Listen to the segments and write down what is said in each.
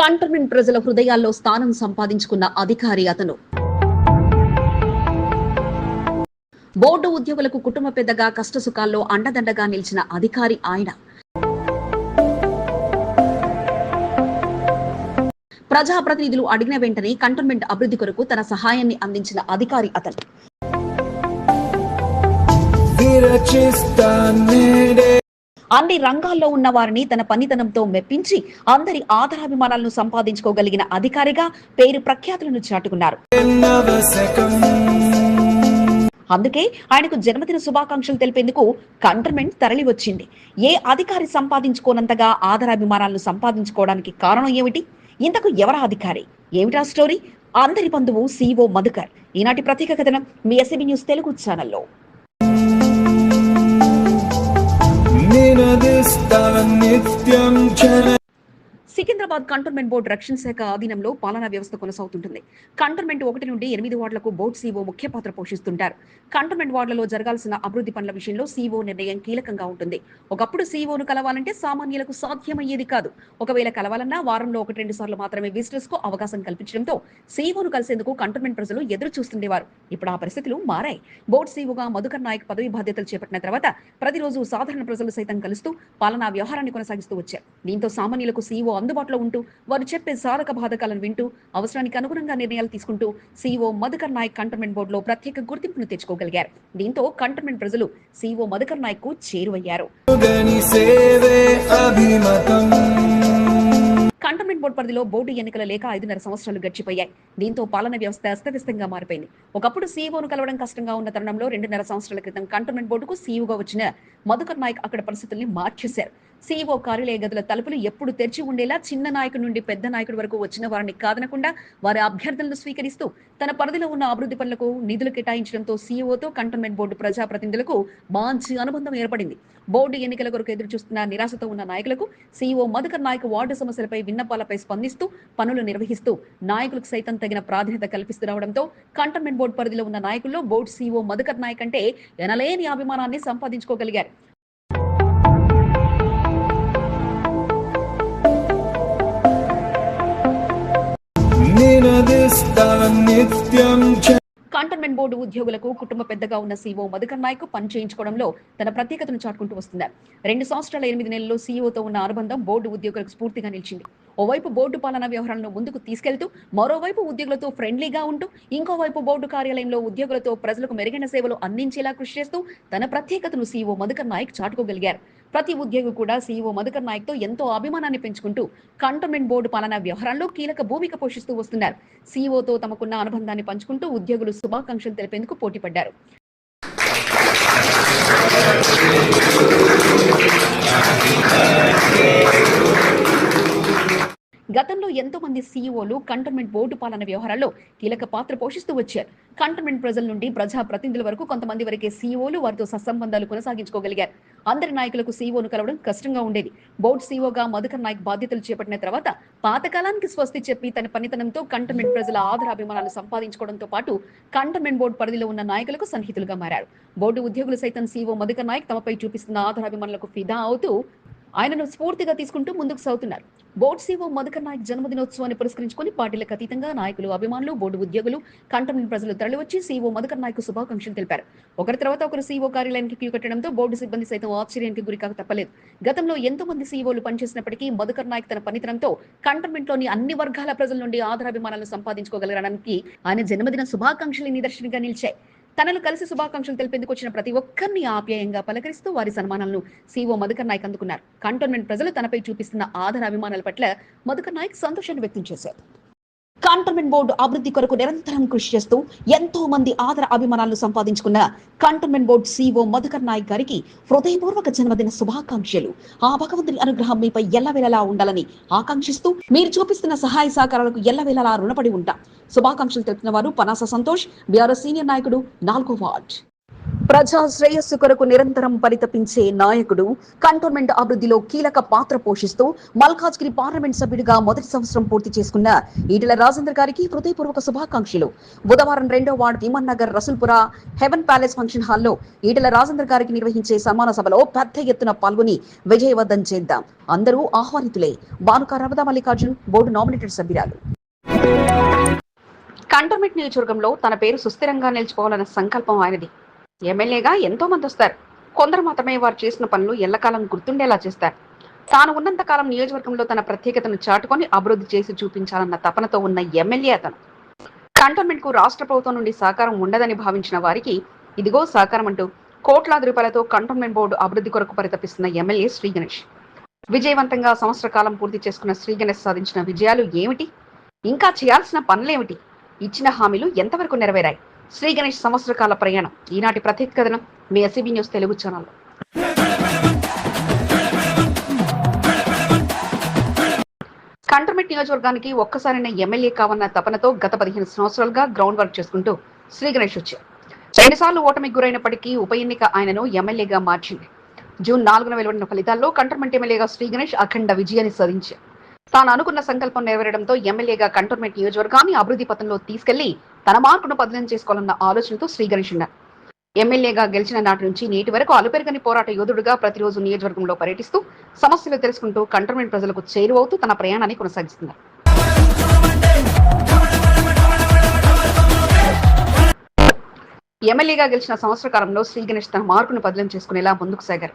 Cantonment ప్రజల హృదయాల్లో స్థానం సంపాదించుకున్న అధికారి అతను. బోర్డు ఉద్యోగులకు కుటుంబ పెద్దగా కష్టసుఖాల్లో అండదండగా నిలిచిన అధికారి ఆయన. ప్రజాప్రతినిధులు అడిగిన వెంటనే కంటోన్మెంట్ అభివృద్ధి కొరకు తన సహాయాన్ని అందించిన అధికారి అతను. అన్ని రంగాల్లో ఉన్న వారిని తన పనితనంతో మెప్పించి అందరి ఆదరాభిమానాలను సంపాదించుకోగలిగిన అధికారిగా పేరు ప్రఖ్యాతులను చాటుకున్నారు. అందుకే ఆయనకు జన్మదిన శుభాకాంక్షలు తెలిపేందుకు కంటర్మెంట్ తరలి వచ్చింది ఏ అధికారి సంపాదించుకోనంతగా ఆదరాభిమానాలను సంపాదించుకోవడానికి కారణం ఏమిటి? ఇంతకు ఎవరా అధికారి? ఏమిటా స్టోరీ? అందరి బంధువు సిఓ మధుకర్. ఈనాటి ప్రత్యేక కథనం మీ ఎస్ఎబి న్యూస్ తెలుగు ఛానల్లో. निरुदिष्टं चल సికింద్రాబాద్ కంటోన్మెంట్ బోర్డు రక్షణ శాఖ ఆధీనంలో పాలనా వ్యవస్థ కొనసాగుతుంది కంటోన్మెంట్ ఒకటి నుండి ఎనిమిది వార్డులకు బోర్డు సీఓ ముఖ్య పాత్ర పోషిస్తుంటారు. కంటోన్మెంట్ వార్డులలో జరగాల్సిన అభివృద్ధి పనుల విషయంలో సీఓ నిర్ణయం కీలకంగా ఉంటుంది. ఒకప్పుడు సీఓను కలవాలంటే సామాన్యులకు సాధ్యమయ్యేది కాదు. ఒకవేళ కలవాలన్నా వారంలో ఒకటి రెండు సార్లు మాత్రమే విజిటర్స్కు అవకాశం కల్పించడంతో సీఓను కలిసేందుకు కంటోన్మెంట్ ప్రజలు ఎదురు చూస్తుండేవారు. ఇప్పుడు ఆ పరిస్థితులు మారాయి. బోర్డు సీఓగా మధుకర్ నాయక్ పదవి బాధ్యతలు చేపట్టిన తర్వాత ప్రతిరోజు సాధారణ ప్రజలు సైతం కలుస్తూ పాలనా వ్యవహారాన్ని కొనసాగిస్తూ వచ్చారు. దీంతో సామాన్యులకు సీఓ అందుబాటులో ఉంటూ వారు చెప్పే సాధక బాధకాలను వింటూ అవసరానికి అనుగుణంగా నిర్ణయాలు తీసుకుంటూ సీఓ మధుకర్ నాయక్ కంటోన్మెంట్ బోర్డులో ప్రత్యేక గుర్తింపును తెచ్చుకోగలిగారు. దీంతో కంటోన్మెంట్ ప్రజలు సీఓ మధుకర్ నాయక్కు చేరువయ్యారు. కంటోన్మెంట్ బోర్డు పరిధిలో బోర్డు ఎన్నికల లేక ఐదున్నర సంవత్సరాలు గడిచిపోయాయి. దీంతో పాలన వ్యవస్థ అస్తవ్యస్తంగా మారిపోయింది. ఒకప్పుడు సీఈఓను కలవడం కష్టంగా ఉన్న తరుణంలో రెండున్నర సంవత్సరాల క్రితం కంటోన్మెంట్ బోర్డుకు సీఈఓగా వచ్చిన మధుకర్ నాయక్ అక్కడ పరిస్థితుల్ని మార్చేశారు. సీఈఓ కార్యాలయ గదుల తలుపులు ఎప్పుడు తెరిచి ఉండేలా చిన్న నాయకుడి నుండి పెద్ద నాయకుడి వరకు వచ్చిన వారిని కాదనకుండా వారి అభ్యర్థనలు స్వీకరిస్తూ తన పరిధిలో ఉన్న అభివృద్ధి పనులకు నిధులు కేటాయించడంతో సీఈఓతో కంటోన్మెంట్ బోర్డు ప్రజాప్రతినిధులకు మంచి అనుబంధం ఏర్పడింది. బోర్డు ఎన్నికల కొరకు ఎదురు చూస్తున్న నిరాశతో ఉన్న నాయకులకు సీఈఓ మధుకర్ నాయక్ వార్డు సమస్యలపై విన్నపాలపై స్పందిస్తూ పనులు నిర్వహిస్తూ నాయకులకు సైతం తగిన ప్రాధాన్యత కల్పిస్తూ రావడంతో కంటోన్మెంట్ బోర్డు పరిధిలో ఉన్న నాయకుల్లో బోర్డు సీఈఓ మధుకర్ నాయక్ అంటే ఎనలేని అభిమానాన్ని సంపాదించుకోగలిగారు. నిత్యం కంటోన్మెంట్ బోర్డు ఉద్యోగులకు కుటుంబ పెద్దగా ఉన్న సీఓ మధుకర్ నాయక్ పని చేయించుకోవడంలో తన ప్రత్యేకతను చాటుకుంటూ వస్తున్నారు. రెండు సంవత్సరాల ఎనిమిది నెలల్లో సీఈఓతో ఉన్న అనుబంధం బోర్డు ఉద్యోగులకు స్ఫూర్తిగా నిలిచింది. ఓవైపు బోర్డు పాలనా వ్యవహారాలను ముందుకు తీసుకెళ్తూ మరోవైపు ఉద్యోగులతో ఫ్రెండ్లీగా ఉంటూ ఇంకోవైపు బోర్డు కార్యాలయంలో ఉద్యోగులతో ప్రజలకు మెరుగైన సేవలు అందించేలా కృషి చేస్తూ తన ప్రత్యేకతను సీఈఓ మధుకర్ నాయక్ చాటుకోగలిగారు. ప్రతి ఉద్యోగి కూడా సీఈఓ మధుకర్ నాయక్తో ఎంతో అభిమానాన్ని పెంచుకుంటూ కంటోన్మెంట్ బోర్డు పాలనా వ్యవహారంలో కీలక భూమిక పోషిస్తూ వస్తున్నారు. సీఈఓతో తమకున్న అనుబంధాన్ని పంచుకుంటూ ఉద్యోగులు శుభాకాంక్షలు తెలిపేందుకు పోటీపడ్డారు. గతంలో ఎంతో మంది సీఈఓలు కంటోన్మెంట్ బోర్డు పాలన వ్యవహారాల్లో కీలక పాత్ర పోషిస్తూ వచ్చారు. కంటోన్మెంట్ ప్రజల నుండి ప్రజా ప్రతినిధుల వరకు కొంతమంది వరకే సీఈఓలు వారితో సత్సంబంధాలు కొనసాగించుకోగలిగారు. అందరి నాయకులకు సీఈఓను కలవడం కష్టంగా ఉండేది. బోర్డు సీఈఓగా మధుకర్ నాయక్ బాధ్యతలు చేపట్టిన తర్వాత పాతకాలానికి స్వస్తి చెప్పి తన పనితనంతో కంటోన్మెంట్ ప్రజల ఆదరాభిమానాలు సంపాదించుకోవడంతో పాటు కంటోన్మెంట్ బోర్డు పరిధిలో ఉన్న నాయకులకు సన్నిహితులుగా మారారు. బోర్డు ఉద్యోగులు సైతం సీఈఓ మధుకర్ నాయక్ తమపై చూపిస్తున్న ఆదరాభిమానులకు ఫిదా అవుతూ ఆయనను స్ఫూర్తిగా తీసుకుంటూ ముందుకు సాగుతున్నారు. బోర్డు సీఓ మధుకర్ నాయక్ జన్మదినోత్సవాన్ని పురస్కరించుకొని పార్టీలకు అతీతంగా నాయకులు అభిమానులు బోర్డు ఉద్యోగులు కంటోన్మెంట్ ప్రజలు తరలివచ్చి సీఓ మధుకర్ నాయక్ శుభాకాంక్షలు తెలిపారు. ఒకరి తర్వాత ఒకరు సీఓ కార్యాలయానికి క్యూ కట్టడంతో బోర్డు సిబ్బంది సైతం ఆశ్చర్యానికి గురికాక తప్పలేదు. గతంలో ఎంతో మంది సీఓలు పనిచేసినప్పటికీ మధుకర్ నాయక్ తన పనితనంతో కంటోన్మెంట్లోని అన్ని వర్గాల ప్రజల నుండి ఆధారాభిమానాలను సంపాదించుకోగలగడానికి ఆయన జన్మదిన శుభాకాంక్షలు నిదర్శనంగా నిలిచాయి. తనను కలిసి శుభాకాంక్షలు తెలిపేందుకు వచ్చిన ప్రతి ఒక్కరిని ఆప్యాయంగా పలకరిస్తూ వారి సన్మానాలను సీఓ మధుకర్ నాయక్ అందుకున్నారు. కంటోన్మెంట్ ప్రజలు తనపై చూపిస్తున్న ఆదర అభిమానాల పట్ల మధుకర్ నాయక్ సంతోషాన్ని వ్యక్తం చేశారు. కంటోన్మెంట్ బోర్డు అభివృద్ధి కొరకు నిరంతరం కృషి చేస్తూ ఎంతో మంది ఆదర అభిమానాలు సంపాదించుకున్న cantonment board CO Madhukar Nayak గారికి హృదయపూర్వక జన్మదిన శుభాకాంక్షలు. ఆ భగవంతుని అనుగ్రహం మీపై ఎల్లవేళలా ఉండాలని ఆకాంక్షిస్తూ మీరు చూపిస్తున్న సహాయ సహకారాలకు ఎల్లవేళలా రుణపడి ఉంటాం. శుభాకాంక్షలు తెలిపిన వారు పనాస సంతోష్ బీఆర్ఎస్ సీనియర్ నాయకుడు నాలుగో వార్డ్. ప్రజా శ్రేయస్సు కొరకు నిరంతరం పరితపించే నాయకుడు కంటోన్మెంట్ అభివృద్ధిలో కీలక పాత్ర పోషిస్తూ మల్కాజ్గిరి పార్లమెంట్ సభ్యుడిగా మొదటి సంవత్సరం పూర్తి చేసుకున్న ఈటల రాజేంద్ర గారికి హృదయపూర్వక శుభాకాంక్షలు. బుధవారం రెండో ward Viman Nagar Rasoolpura heaven palace function హాల్లో ఈటల రాజేంద్ర గారికి నిర్వహించే సమాన సభలో పెద్ద ఎత్తున పాల్గొని విజయవంతం చేద్దాం. అందరూ ఆహ్వానితులే. బానుక రవద మల్లికార్జున్ బోర్డు నామినేటెడ్ సభ్యురాలు. కంటోన్మెంట్ నియోజకవర్గంలో తన పేరు సుస్థిరంగా నిలిచిపోవాలన్న సంకల్పం ఆయనది. ఎమ్మెల్యేగా ఎంతో మంది వస్తారు. కొందరు మాత్రమే వారు చేసిన పనులు ఎల్లకాలం గుర్తుండేలా చేస్తారు. తాను ఉన్నంతకాలం నియోజకవర్గంలో తన ప్రత్యేకతను చాటుకొని అభివృద్ధి చేసి చూపించాలన్న తపనతో ఉన్న ఎమ్మెల్యే అతను. కంటోన్మెంట్కు రాష్ట్ర ప్రభుత్వం నుండి సహకారం ఉండదని భావించిన వారికి ఇదిగో సహకారం అంటూ కోట్లాది రూపాయలతో కంటోన్మెంట్ బోర్డు అభివృద్ధి కొరకు పరితపిస్తున్న ఎమ్మెల్యే శ్రీ గణేష్. విజయవంతంగా సంవత్సర కాలం పూర్తి చేసుకున్న శ్రీ గణేష్ సాధించిన విజయాలు ఏమిటి? ఇంకా చేయాల్సిన పనులేమిటి? ఇచ్చిన హామీలు ఎంతవరకు నెరవేరాయి? శ్రీ గణేష్ సంవత్సర కాల ప్రయాణం. ఈనాటి ప్రత్యేక కథనం మీ SCB news Telugu channel. Cantonment నియోజకవర్గానికి ఒక్కసారైన ఎమ్మెల్యే కావన్న తపనతో గత పదిహేను సంవత్సరాలుగా గ్రౌండ్ వర్క్ చేసుకుంటూ శ్రీ గణేష్ వచ్చారు. రెండుసార్లు ఓటమికి గురైనప్పటికీ ఉప ఎన్నిక ఆయనను ఎమ్మెల్యేగా మార్చింది. జూన్ నాలుగున వెలువడిన ఫలితాల్లో కంటర్మెంట్ ఎమ్మెల్యేగా శ్రీ గణేష్ అఖండ విజయాన్ని సాధించారు. తాను అనుకున్న సంకల్పం నెరవేరడంతో ఎమ్మెల్యేగా కంటోన్మెంట్ నియోజకవర్గాన్ని అభివృద్ధి పథంలో తీసుకెళ్ళి తన మార్కును బదిలీ చేసుకోవాలన్న ఆలోచనతో శ్రీ ఉన్నారు. ఎమ్మెల్యేగా గెలిచిన నాటి నుంచి నేటి వరకు అలుపెరగని పోరాట యోధుడుగా ప్రతిరోజు నియోజకవర్గంలో పర్యటిస్తూ సమస్యలు తెలుసుకుంటూ కంటోన్మెంట్ ప్రజలకు చేరువవుతూ తన ప్రయాణాన్ని కొనసాగిస్తున్నారు. ఎమ్మెల్యేగా గెలిచిన సంవత్సర కాలంలో శ్రీ గణేష్ తన మార్కును బదిలీ చేసుకునేలా ముందుకు సాగారు.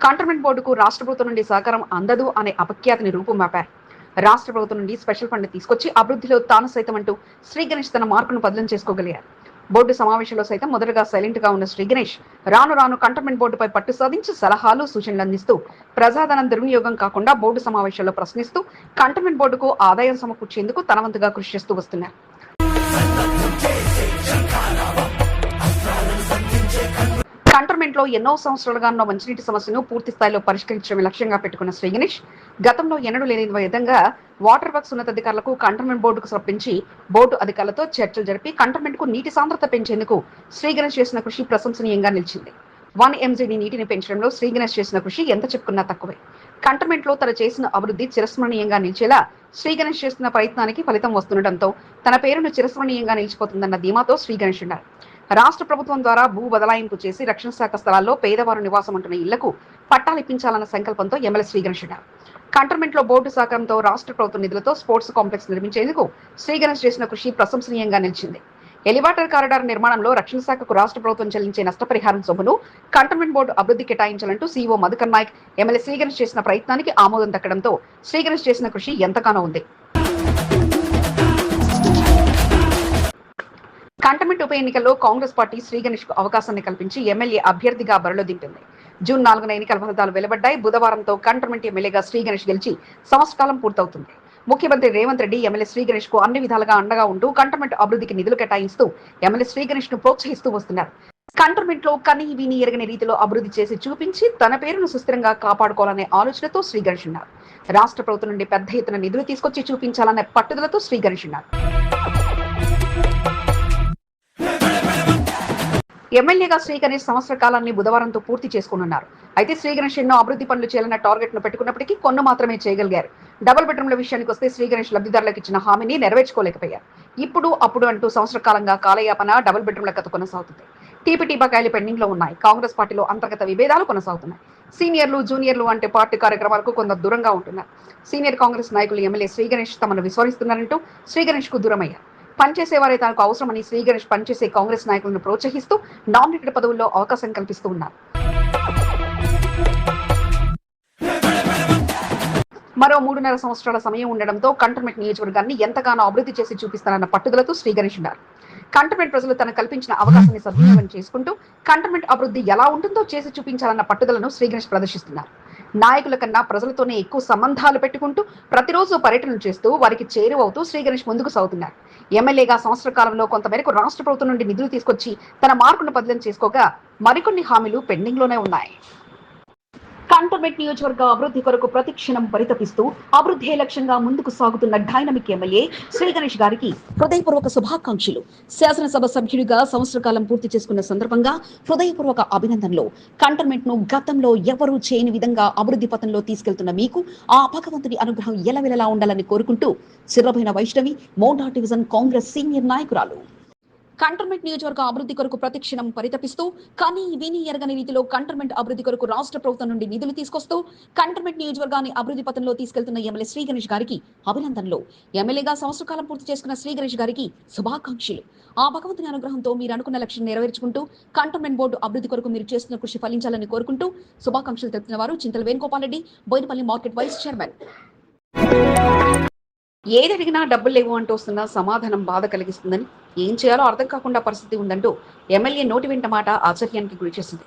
కంటోన్మెంట్ బోర్డుకు రాష్ట్ర ప్రభుత్వం నుండి సహకారం అందదు అనే అపఖ్యాతిని రూపుమాపారు రాష్ట్ర ప్రభుత్వం నుండి స్పెషల్ ఫండ్ తీసుకొచ్చి అభివృద్ధిలో తాను సైతం అంటూ శ్రీ గణేష్ తన మార్కును బదిలీ చేసుకోగలిగారు. బోర్డు సమావేశంలో సైతం మొదటగా సైలెంట్గా ఉన్న శ్రీ గణేష్ రాను రాను కంటోన్మెంట్ బోర్డుపై పట్టు సాధించి సలహాలు సూచనలు అందిస్తూ ప్రజాధనం దుర్వినియోగం కాకుండా బోర్డు సమావేశాల్లో ప్రశ్నిస్తూ కంటోన్మెంట్ బోర్డుకు ఆదాయం సమకూర్చేందుకు తనవంతుగా కృషి చేస్తూ వస్తున్నారు. కంటోన్మెంట్లో ఎన్నో సంవత్సరాలుగా ఉన్న మంచినీటి సమస్యను పూర్తి స్థాయిలో పరిష్కరించడమే లక్ష్యంగా పెట్టుకున్న శ్రీ గణేష్ గతంలో ఎన్నడూ లేని విధంగా వాటర్ వర్క్స్ ఉన్నతాధికారులకు కంటోన్మెంట్ బోర్డుకు సమర్పించి బోర్డు అధికారులతో చర్చలు జరిపి కంటోన్మెంట్కు నీటి సాంద్రత పెంచేందుకు శ్రీ గణేష్ చేసిన కృషి ప్రశంసనీయంగా నిలిచింది. వన్ ఎంజీడి నీటిని పెంచడంలో శ్రీ గణేష్ చేసిన కృషి ఎంత చెప్పుకున్నా తక్కువే. కంటోన్మెంట్లో తన చేసిన అభివృద్ధి చిరస్మరణీయంగా నిలిచేలా శ్రీ గణేష్ చేస్తున్న ప్రయత్నానికి ఫలితం వస్తుండటంతో తన పేరును చిరస్మరణీయంగా నిలిచిపోతుందన్న ధీమాతో శ్రీ గణేష్ ఉన్నారు. రాష్ట్ర ప్రభుత్వం ద్వారా భూ బదలాయింపు చేసి రక్షణ శాఖ స్థలాల్లో పేదవారు నివాసం ఉంటున్న ఇళ్ళకు పట్టాలు ఇప్పించాలన్న సంకల్పంతో ఎమ్మెల్యే శ్రీగణేష్ గణేష్ కంటోన్మెంట్లో బోర్డు సహకారంతో రాష్ట్ర ప్రభుత్వ నిధులతో స్పోర్ట్స్ కాంప్లెక్స్ నిర్మించేందుకు శ్రీగణేష్ చేసిన కృషి ప్రశంసనీయంగా నిలిచింది. ఎలివాటర్ కారిడార్ నిర్మాణంలో రక్షణ శాఖకు రాష్ట్ర ప్రభుత్వం చెల్లించే నష్టపరిహారం సొమ్మును కంటోన్మెంట్ బోర్డు అభివృద్ధి కేటాయించాలంటూ సీఈఓ మధుకర్ నాయక్ ఎమ్మెల్యే శ్రీగణేష్ చేసిన ప్రయత్నానికి ఆమోదం దక్కడంతో శ్రీగణేష్ చేసిన కృషి ఎంతగానో ఉంది. కంటమెంట్ ఉప ఎన్నికల్లో కాంగ్రెస్ పార్టీ శ్రీ గణేష్కు అవకాశాన్ని కల్పించి ఎమ్మెల్యే అభ్యర్థిగా బరిలో దింపింది. జూన్ నాలుగున ఎన్నికల ఫలితాలు వెలువడ్డాయి. బుధవారంతో కంటమెంట్ ఎమ్మెల్యేగా శ్రీ గణేష్ గెలిచి సంవత్సరకాలం పూర్తవుతుంది. ముఖ్యమంత్రి రేవంత్ రెడ్డి ఎమ్మెల్యే శ్రీ గణేష్కు అన్ని విధాలుగా అండగా ఉంటూ కంటమెంట్ అభివృద్ధికి నిధులు కేటాయిస్తూ ఎమ్మెల్యే శ్రీ గణేష్ను ప్రోత్సహిస్తూ వస్తున్నారు. కంటోన్మెంట్లో కని విని ఎరగని రీతిలో అభివృద్ధి చేసి చూపించి తన పేరును సుస్థిరంగా కాపాడుకోవాలనే ఆలోచనతో శ్రీగణేష్ ఉన్నారు. రాష్ట్ర ప్రభుత్వం నుండి పెద్ద ఎత్తున నిధులు తీసుకొచ్చి చూపించాలనే పట్టుదలతో శ్రీగణేష్ ఉన్నారు. ఎమ్మెల్యేగా శ్రీ గణేష్ సంవత్సర కాలాన్ని బుధవారంతో పూర్తి చేసుకున్నారు అయితే శ్రీ గణేష్ ఎన్నో అభివృద్ధి పనులు చేయాలన్న టార్గెట్ను పెట్టుకున్నప్పటికీ కొన్ని మాత్రమే చేయగలిగారు. డబుల్ బెడ్రూమ్ల విషయానికి వస్తే శ్రీ గణేష్ లబ్ధిదారులకు ఇచ్చిన హామీని నెరవేర్చుకోలేకపోయారు. ఇప్పుడు అప్పుడు అంటూ సంవత్సర కాలంగా కాలయాపన డబుల్ బెడ్రూమ్ల కథ కొనసాగుతుంది. టీపీటీ బకాయిలు పెండింగ్లో ఉన్నాయి. కాంగ్రెస్ పార్టీలో అంతర్గత విభేదాలు కొనసాగుతున్నాయి. సీనియర్లు జూనియర్లు అంటే పార్టీ కార్యక్రమాలకు కొంత దూరంగా ఉంటున్నారు. సీనియర్ కాంగ్రెస్ నాయకులు ఎమ్మెల్యే శ్రీ గణేష్ తమను విస్మరిస్తున్నారంటూ శ్రీ గణేష్కు దూరమయ్యారు. పనిచేసేవారే తనకు అవసరమని శ్రీ గణేష్ పనిచేసే కాంగ్రెస్ నాయకులను ప్రోత్సహిస్తూ నామినేటెడ్ పదవుల్లో అవకాశం కల్పిస్తూ ఉన్నారు మరో మూడున్నర సంవత్సరాల సమయం ఉండడంతో కంటోన్మెంట్ నియోజకవర్గాన్ని ఎంతగానో అభివృద్ధి చేసి చూపిస్తానన్న పట్టుదలతో శ్రీగణేష్ ఉన్నారు. కంటోన్మెంట్ ప్రజలు తన కల్పించిన అవకాశాన్ని సద్వినియోగం చేసుకుంటూ కంటోన్మెంట్ అభివృద్ధి ఎలా ఉంటుందో చేసి చూపించాలన్న పట్టుదలను శ్రీగణేష్ ప్రదర్శిస్తున్నారు. నాయకుల కన్నా ప్రజలతోనే ఎక్కువ సంబంధాలు పెట్టుకుంటూ ప్రతిరోజు పర్యటనలు చేస్తూ వారికి చేరువవుతూ శ్రీ గణేష్ ముందుకు సాగుతున్నారు. ఎమ్మెల్యేగా సంవత్సర కాలంలో కొంతమేరకు రాష్ట్ర ప్రభుత్వం నుండి నిధులు తీసుకొచ్చి తన మార్కును బదిలీ చేసుకోగా మరికొన్ని హామీలు పెండింగ్లోనే ఉన్నాయి. కంటోన్మెంట్ నియోజకవర్గ అభివృద్ధి కొరకు ప్రతిక్షణం పరితపిస్తూ అభివృద్ధి లక్ష్యంగా ముందుకు సాగుతున్న డైనమిక్ ఎమ్మెల్యే శ్రీ గణేష్ గారికి హృదయపూర్వక శుభాకాంక్షలు. శాసనసభ సభ్యుడిగా సంవత్సర కాలం పూర్తి చేసుకున్న సందర్భంగా హృదయపూర్వక అభినందనలు. కంటోన్మెంట్ను గతంలో ఎవరూ చేయని విధంగా అభివృద్ధి పథంలో తీసుకెళ్తున్న మీకు ఆ భగవంతుని అనుగ్రహం ఎలవెలలా ఉండాలని కోరుకుంటూ సిర్రభైన వైష్ణవి మోడా డివిజన్ కాంగ్రెస్ సీనియర్ నాయకురాలు. కంటర్మెంట్ నియోజకవర్గ అభివృద్ధి కొరకు ప్రతిక్షణం పరితపిస్తూ కానీ విని ఎరగని రీతిలో కంటర్మెంట్ అభివృద్ధి కొరకు రాష్ట్ర ప్రభుత్వం నుండి నిధులు తీసుకొస్తూ కంటర్మెంట్ నియోజకవర్గాన్ని అభివృద్ధి పథంలో తీసుకెళ్తున్న ఎమ్మెల్యే శ్రీ గణేష్ గారికి అభినందనలు. ఎమ్మెల్యేగా సంవత్సర కాలం పూర్తి చేసుకున్న శ్రీ గణేష్ గారికి శుభాకాంక్షలు. ఆ భగవంతుని అనుగ్రహంతో మీరు అనుకున్న లక్ష్యం నెరవేర్చుకుంటూ కంటర్మెంట్ బోర్డు అభివృద్ధి కొరకు మీరు చేస్తున్న కృషి ఫలించాలని కోరుకుంటూ శుభాకాంక్షలు తెలుపుతున్న వారు Chintala Venugopal Reddy Bowenpally market vice chairman. ఏది అడిగినా డబ్బులు లేవు అంటూ వస్తున్న సమాధానం బాధ కలిగిస్తుందని ఏం చేయాలో అర్థం కాకుండా పరిస్థితి ఉందంటూ ఎమ్మెల్యే నోటి వెంట మాట ఆశ్చర్యానికి గురి చేసింది.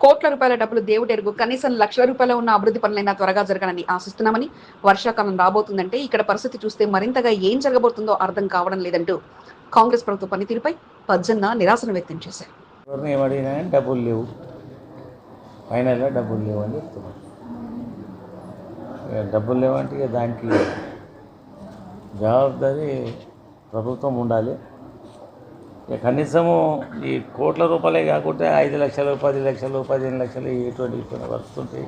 కోట్ల రూపాయల డబ్బులు దేవుడెరుగు కనీసం లక్షల రూపాయల ఉన్న అభివృద్ధి పనులైనా త్వరగా జరగాలని ఆశిస్తున్నామని వర్షాకాలం రాబోతుందంటే ఇక్కడ పరిస్థితి చూస్తే మరింతగా ఏం జరగబోతుందో అర్థం కావడం లేదంటూ కాంగ్రెస్ ప్రభుత్వ పనితీరుపై పజ్జన్న నిరాశను వ్యక్తం చేశారు. డబ్బులు లేవు. ఫైనల్గా డబ్బులు లేవు అని చెప్తున్నారు డబ్బులు లేవంటే దానికి జవాబుదారీ ప్రభుత్వం ఉండాలి. కనీసము ఈ కోట్ల రూపాయలే కాకుండా ఐదు లక్షలు పది లక్షలు పదిహేను లక్షలు ఎటువంటి ఇటువంటి వర్క్స్ ఉంటాయి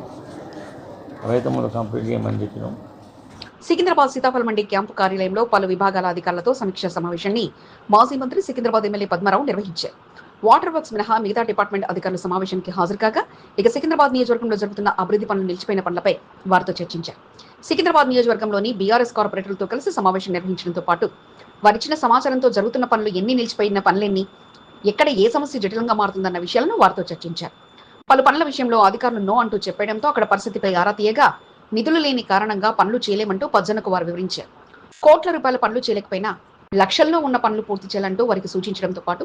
కంప్లీట్ చేయమని చెప్పినాం. సికింద్రాబాద్ సీతాఫలం మండి క్యాంపు కార్యాలయంలో పలు విభాగాల అధికారులతో సమీక్షా సమావేశాన్ని మాజీ మంత్రి సికింద్రాబాద్ ఎమ్మెల్యే పద్మారావు నిర్వహించారు. వాటర్ వర్క్స్ మినహా మిగతా డిపార్ట్మెంట్ అధికారుల సమావేశానికి హాజరు కాగా ఇక సికింద్రాబాద్ నియోజకవర్గంలో జరుగుతున్న అభివృద్ధి పనులు నిలిచిపోయిన పనులపై వారితో చర్చించారు. సికింద్రాబాద్ నియోజకవర్గంలోని బీఆర్ఎస్ కార్పొరేటర్లతో కలిసి సమావేశం నిర్వహించడంతో పాటు వారిచ్చిన సమాచారంతో జరుగుతున్న పనులు ఎన్ని నిలిచిపోయిన పనులెన్ని ఎక్కడ ఏ సమస్య జటిలంగా మారుతుందన్న విషయాలను వారితో చర్చించారు. పలు పనుల విషయంలో అధికారులు నో అంటూ చెప్పడంతో అక్కడ పరిస్థితిపై ఆరా తీయగా నిధులు లేని కారణంగా పనులు చేయలేమంటూ పజ్జనకు వారు వివరించారు. కోట్ల రూపాయల పనులు చేయలేకపోయినా లక్షల్లో ఉన్న పనులు పూర్తి చేయాలంటూ వారికి సూచించడంతో పాటు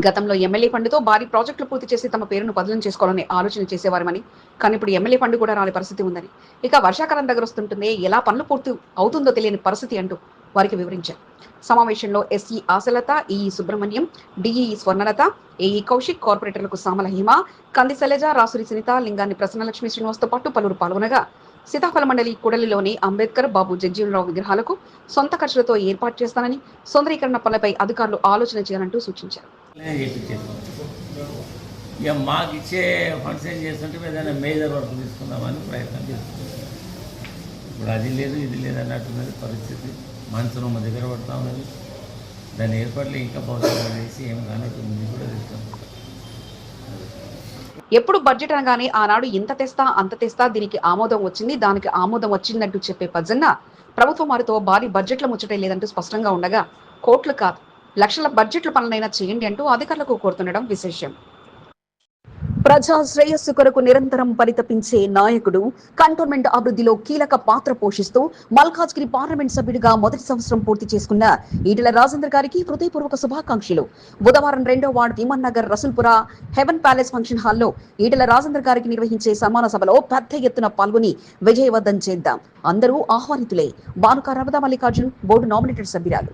గతంలో ఎమ్మెల్యే ఫండ్తో భారీ ప్రాజెక్టులు పూర్తి చేసి తమ పేరును బదిలీ చేసుకోవాలని ఆలోచన చేసేవారమని. కానీ ఇప్పుడు ఎమ్మెల్యే ఫండ్ కూడా రాని పరిస్థితి ఉందని. ఇక వర్షాకాలం దగ్గర వస్తుంటుంది ఎలా పనులు పూర్తి అవుతుందో తెలియని పరిస్థితి అంటూ వారికి వివరించారు. సమావేశంలో SE Ashalatha EE Subrahmanyam DE Swarnalatha AE Kaushik కార్పొరేటర్లకు Samala Hima Kandi Shailaja Rasuri Sunitha లింగాన్ని ప్రసన్నలక్ష్మి శ్రీనివాస్తో పాటు పలువురు పాల్గొనగా సీతాఫల మండలి కూడలిలోని అంబేద్కర్ బాబు జగ్జీవనరావు విగ్రహాలకు సొంత ఖర్చులతో ఏర్పాటు చేస్తానని సుందరీకరణ పనులపై అధికారులు ఆలోచన చేయాలంటూ సూచించారు. అలానే ఇక మాకు ఇచ్చే ఫండ్స్ ఏం చేస్తుంటే ఏదైనా మేజర్ వర్క్ తీసుకుందామని ప్రయత్నం చేస్తున్నాం. ఇప్పుడు అది లేదు ఇది లేదు అన్నట్టున్నది పరిస్థితి. మంచం మా దగ్గర పడతా ఉన్నది. దాని ఏర్పాట్లు ఇంకా భవిష్యత్తులో చేసి ఏం కానట్టుంది కూడా తెస్తాం ఎప్పుడు బడ్జెట్ అనగానే ఆనాడు ఇంత తెస్తా అంత తెస్తా దీనికి ఆమోదం వచ్చింది దానికి ఆమోదం వచ్చిందంటూ చెప్పే పజన్న ప్రభుత్వం వారితో భారీ బడ్జెట్ల ముచ్చటే లేదంటూ స్పష్టంగా ఉండగా కోట్లు కాదు లక్షల బడ్జెట్ల పనులైనా చేయండి అంటూ అధికారులకు కోరుతుండడం విశేషం. ప్రజా శ్రేయస్సు కొరకు నిరంతరం పరితపించే నాయకుడు కంటోన్మెంట్ అభివృద్ధిలో కీలక పాత్ర పోషిస్తూ మల్కాజ్గిరి పార్లమెంట్ సభ్యుడిగా మొదటి సంవత్సరం పూర్తి చేసుకున్న ఈటల రాజేందర్ గారికి హృదయపూర్వక శుభాకాంక్షలు. బుధవారం రెండో ward Viman Nagar Rasoolpura heaven palace function హాల్లో ఈటల రాజేందర్ గారికి నిర్వహించే సమాన సభలో పెద్ద ఎత్తున పాల్గొని విజయవంతం చేద్దాం. అందరూ ఆహ్వానితులే. Banuka Ramada Mallikarjun board nominated సభ్యురాలు.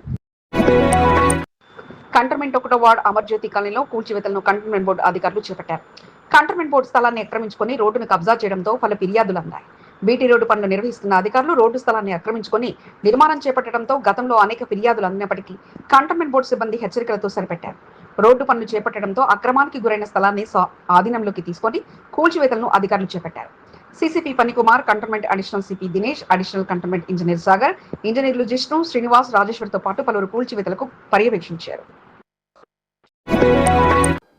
కంటర్మెంట్ ఒకటో వార్డు అమర్జ్యోతి కాలనీలో కూల్చివేతలను కంటర్మెంట్ బోర్డు అధికారులు చేపట్టారు. కంటర్మెంట్ బోర్డు స్థలాన్ని ఆక్రమించుకొని రోడ్డును కబ్జా చేయడంతో పలు ఫిర్యాదులు అందాయి. బీటీ రోడ్డు పనులు నిర్వహిస్తున్న అధికారులు రోడ్డు స్థలాన్ని ఆక్రమించుకొని నిర్మాణం చేపట్టడంతో గతంలో అనేక ఫిర్యాదులు అందినప్పటికీ కంటోన్మెంట్ బోర్డు సిబ్బంది హెచ్చరికలతో సరిపెట్టారు. రోడ్డు పనులు చేపట్టడంతో అక్రమానికి గురైన స్థలాన్ని ఆధీనంలోకి తీసుకొని కూల్చివేతలను అధికారులు చేపట్టారు. CCP Phani Kumar cantonment additional CP Dinesh additional cantonment engineer Sagar ఇంజనీర్లు జిష్ణు శ్రీనివాస్ రాజేశ్వర్తో పాటు పలువురు కూల్చివేతలకు పర్యవేక్షించారు.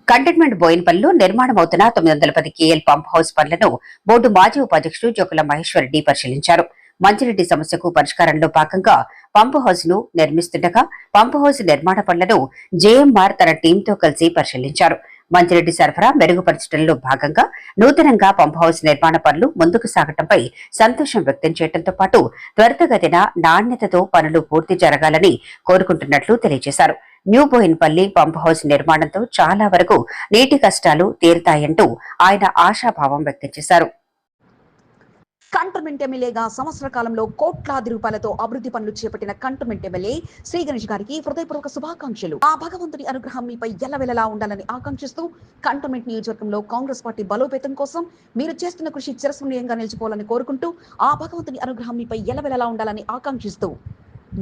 కంటైన్మెంట్ బోయిన్పల్లిలో నిర్మాణమవుతున్న తొమ్మిది వందల పది కేఎల్ పంప్ హౌస్ పనులను బోర్డు మాజీ ఉపాధ్యక్షుడు జోకుల మహేశ్వర్ రెడ్డి పరిశీలించారు. మంచిరెడ్డి సమస్యకు పరిష్కారంలో భాగంగా పంప్ హౌస్ను నిర్మిస్తుండగా పంప్ హౌస్ నిర్మాణ పనులను జేఎంఆర్ తన టీంతో కలిసి పరిశీలించారు. మంచిరెడ్డి సరఫరా మెరుగుపరచడంలో భాగంగా నూతనంగా పంప్ హౌస్ నిర్మాణ పనులు ముందుకు సాగటంపై సంతోషం వ్యక్తం చేయడంతో పాటు త్వరితగతిన నాణ్యతతో పనులు పూర్తి జరగాలని కోరుకుంటున్నట్లు తెలియజేశారు. న్యూ బోయిన్పల్లి పంప్ హౌస్ నిర్మాణంతో చాలా వరకు నీటి కష్టాలు తీరుతాయంటూ ఆయన ఆశాభావం వ్యక్తం చేశారు. కంటర్మెంట్ ఎమ్మెల్యేగా సంవత్సర కాలంలో కోట్లాది రూపాయలతో అభివృద్ధి పనులు చేపట్టిన కంటర్మెంట్ ఎమ్మెల్యే శ్రీ గణేష్ గారికి హృదయపూర్వక శుభాకాంక్షలు. ఆ భగవంతుడి అనుగ్రహం మీపై ఎల్లవెలలా ఉండాలని ఆకాంక్షిస్తూ కంటర్మెంట్ నియోజకవర్గంలో కాంగ్రెస్ పార్టీ బలోపేతం కోసం మీరు చేస్తున్న కృషి చిరస్మరణీయంగా నిలిచిపోవాలని కోరుకుంటూ ఆ భగవంతుని అనుగ్రహం మీపై ఎల్లవెలలా ఉండాలని ఆకాంక్షిస్తూ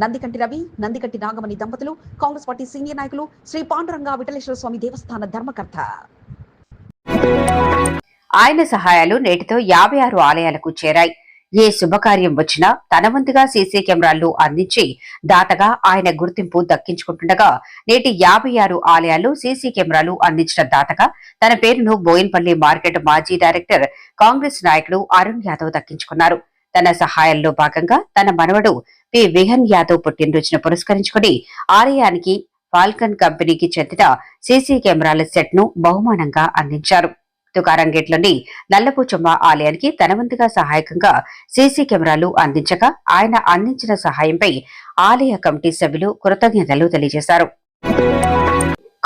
నందికంటి రవి నందికంటి నాగమణి దంపతులు కాంగ్రెస్ పార్టీ సీనియర్ నాయకులు శ్రీ పాండురంగ విఠలేశ్వర స్వామి దేవస్థాన ధర్మకర్త. ఆయన సహాయాలు నేటితో యాభై ఆరు ఆలయాలకు చేరాయి. ఏ శుభకార్యం వచ్చినా తన వంతుగా సీసీ కెమెరాలు అందించి దాతగా ఆయన గుర్తింపు దక్కించుకుంటుండగా నేటి యాభై ఆరు ఆలయాలు సీసీ కెమెరాలు అందించిన దాతగా తన పేరును బోయిన్పల్లి మార్కెట్ మాజీ డైరెక్టర్ కాంగ్రెస్ నాయకుడు అరుణ్ యాదవ్ దక్కించుకున్నారు. తన సహాయంలో భాగంగా తన మనవడు పి. విహన్ యాదవ్ పుట్టినరోజును పురస్కరించుకుని ఆలయానికి ఫాల్కన్ కంపెనీకి చెందిన సీసీ కెమెరాల సెట్ను బహుమానంగా అందించారు. తుకారం గేట్లోని నల్లపూచమ్మ ఆలయానికి తనవంతుగా సహాయకంగా సీసీ కెమెరాలు అందించగా ఆయన అందించిన సహాయంపై ఆలయ కమిటీ సభ్యులు కృతజ్ఞతలు తెలియజేశారు.